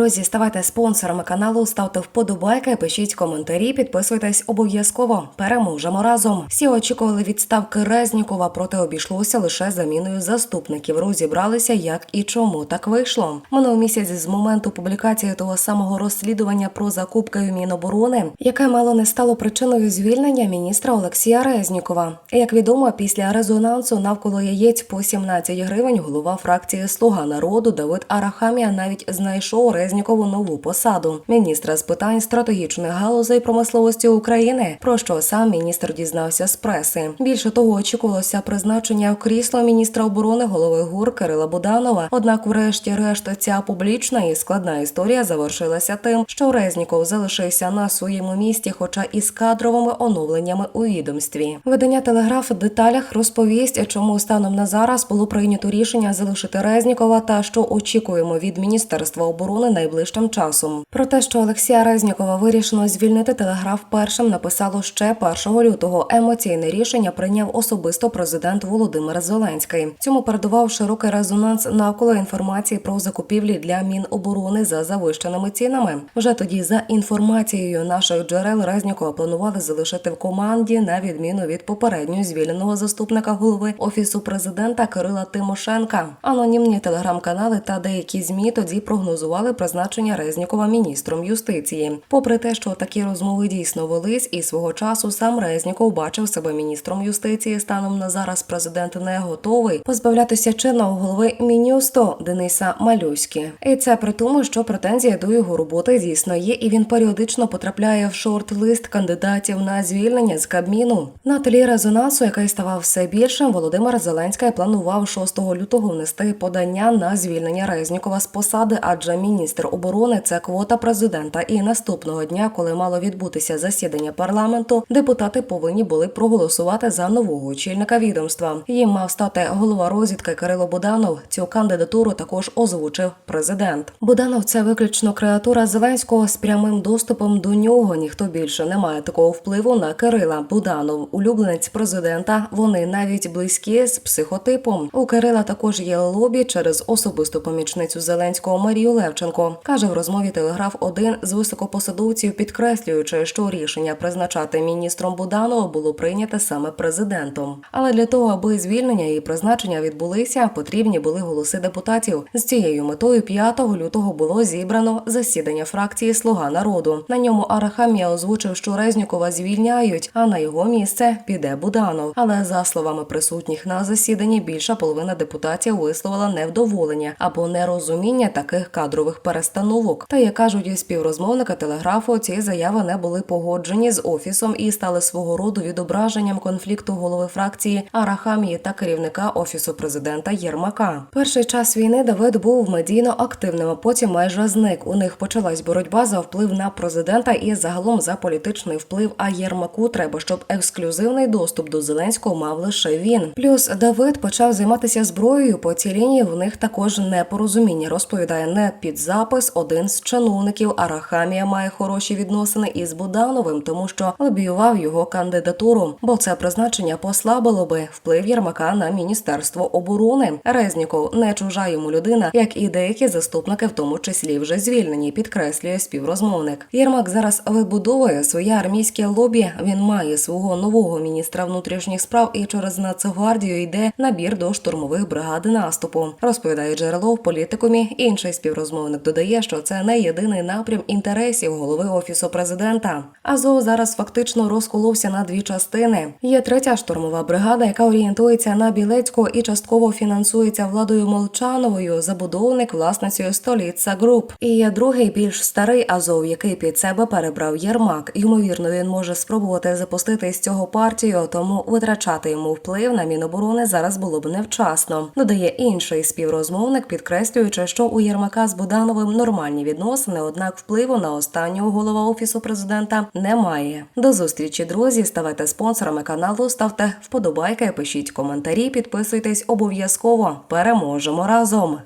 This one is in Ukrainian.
Друзі, ставайте спонсорами каналу, ставте вподобайки, пишіть коментарі, підписуйтесь обов'язково. Переможемо разом. Всі очікували відставки Резнікова, проте обійшлося лише заміною заступників. Розібралися, як і чому так вийшло. Минув місяць з моменту публікації того самого розслідування про закупки в Міноборони, яке мало не стало причиною звільнення міністра Олексія Резнікова. Як відомо, після резонансу навколо яєць по 17 гривень голова фракції Слуга народу Давид Арахамія навіть знайшов Резнікову нову посаду міністра з питань стратегічних галузей промисловості України. Про що сам міністр дізнався з преси. Більше того, очікувалося призначення в крісло міністра оборони голови ГУР Кирила Буданова. Однак, врешті-решт, ця публічна і складна історія завершилася тим, що Резніков залишився на своєму місці, хоча і з кадровими оновленнями у відомстві. Видання телеграф в деталях розповість, чому станом на зараз було прийнято рішення залишити Резнікова та що очікуємо від міністерства оборони найближчим часом. Про те, що Олексія Резнікова вирішено звільнити, телеграф першим написало ще 1 лютого. Емоційне рішення прийняв особисто президент Володимир Зеленський. Цьому передував широкий резонанс навколо інформації про закупівлі для Міноборони за завищеними цінами. Вже тоді, за інформацією наших джерел, Резнікова планували залишити в команді на відміну від попередньо звільненого заступника голови офісу президента Кирила Тимошенка. Анонімні телеграм-канали та деякі змі тоді прогнозували призначення Резнікова міністром юстиції. Попри те, що такі розмови дійсно велись, і свого часу сам Резніков бачив себе міністром юстиції. Станом на зараз президент не готовий позбавлятися чинного голови мінюсту Дениса Малюськи. І це при тому, що претензія до його роботи дійсно є, і він періодично потрапляє в шорт-лист кандидатів на звільнення з Кабміну. На тлі резонансу, який ставав все більшим, Володимир Зеленський планував 6 лютого внести подання на звільнення Резнікова з посади, адже міністр оборони це квота президента. І наступного дня, коли мало відбутися засідання парламенту, депутати повинні були проголосувати за нового очільника відомства. Їм мав стати голова розвідки Кирило Буданов. Цю кандидатуру також озвучив президент. Буданов це виключно креатура Зеленського з прямим доступом до нього. Ніхто більше не має такого впливу на Кирила. Буданов, улюбленець президента. Вони навіть близькі з психотипом. У Кирила також є лобі через особисту помічницю Зеленського Марію Левченко. Каже в розмові Телеграф один з високопосадовців, підкреслюючи, що рішення призначати міністром Буданова було прийняте саме президентом. Але для того, аби звільнення і призначення відбулися, потрібні були голоси депутатів. З цією метою 5 лютого було зібрано засідання фракції Слуга народу. На ньому Арахамія озвучив, що Резнікова звільняють, а на його місце піде Буданов. Але за словами присутніх на засіданні, більша половина депутатів висловила невдоволення або нерозуміння таких кадрових перестановок. Та як кажуть співрозмовника телеграфу, ці заяви не були погоджені з офісом і стали свого роду відображенням конфлікту голови фракції Арахамії та керівника офісу президента Єрмака. Перший час війни Давид був медійно активним, а потім майже зник. У них почалась боротьба за вплив на президента і загалом за політичний вплив. А Єрмаку треба, щоб ексклюзивний доступ до Зеленського мав лише він. Плюс Давид почав займатися зброєю. По цій лінії в них також непорозуміння. Розповідає не під запис один з чиновників. Арахамія має хороші відносини із Будановим, тому що лобіював його кандидатуру, бо це призначення послабило би вплив Єрмака на міністерство оборони. Резніков не чужа йому людина, як і деякі заступники, в тому числі вже звільнені, підкреслює співрозмовник. Єрмак зараз вибудовує своє армійське лобі. Він має свого нового міністра внутрішніх справ і через Нацгвардію йде набір до штурмових бригад наступу. Розповідає джерело в політикумі. Інший співрозмовник додає, що це не єдиний напрям інтересів голови офісу президента. Азов зараз фактично розколовся на дві частини. Є третя штурмова бригада, яка орієнтується на Білецького і частково фінансується владою Молчановою, забудовник власницею століця груп. І є другий більш старий Азов, який під себе перебрав Єрмак. Ймовірно, він може спробувати запустити з цього партію, тому витрачати йому вплив на міноборони зараз було б невчасно. Додає інший співрозмовник, підкреслюючи, що у Єрмака з Будановим нормальні відносини, однак впливу на останнього голова офісу президента немає. До зустрічі, друзі. Ставайте спонсорами каналу, ставте вподобайки, пишіть коментарі, підписуйтесь обов'язково. Переможемо разом.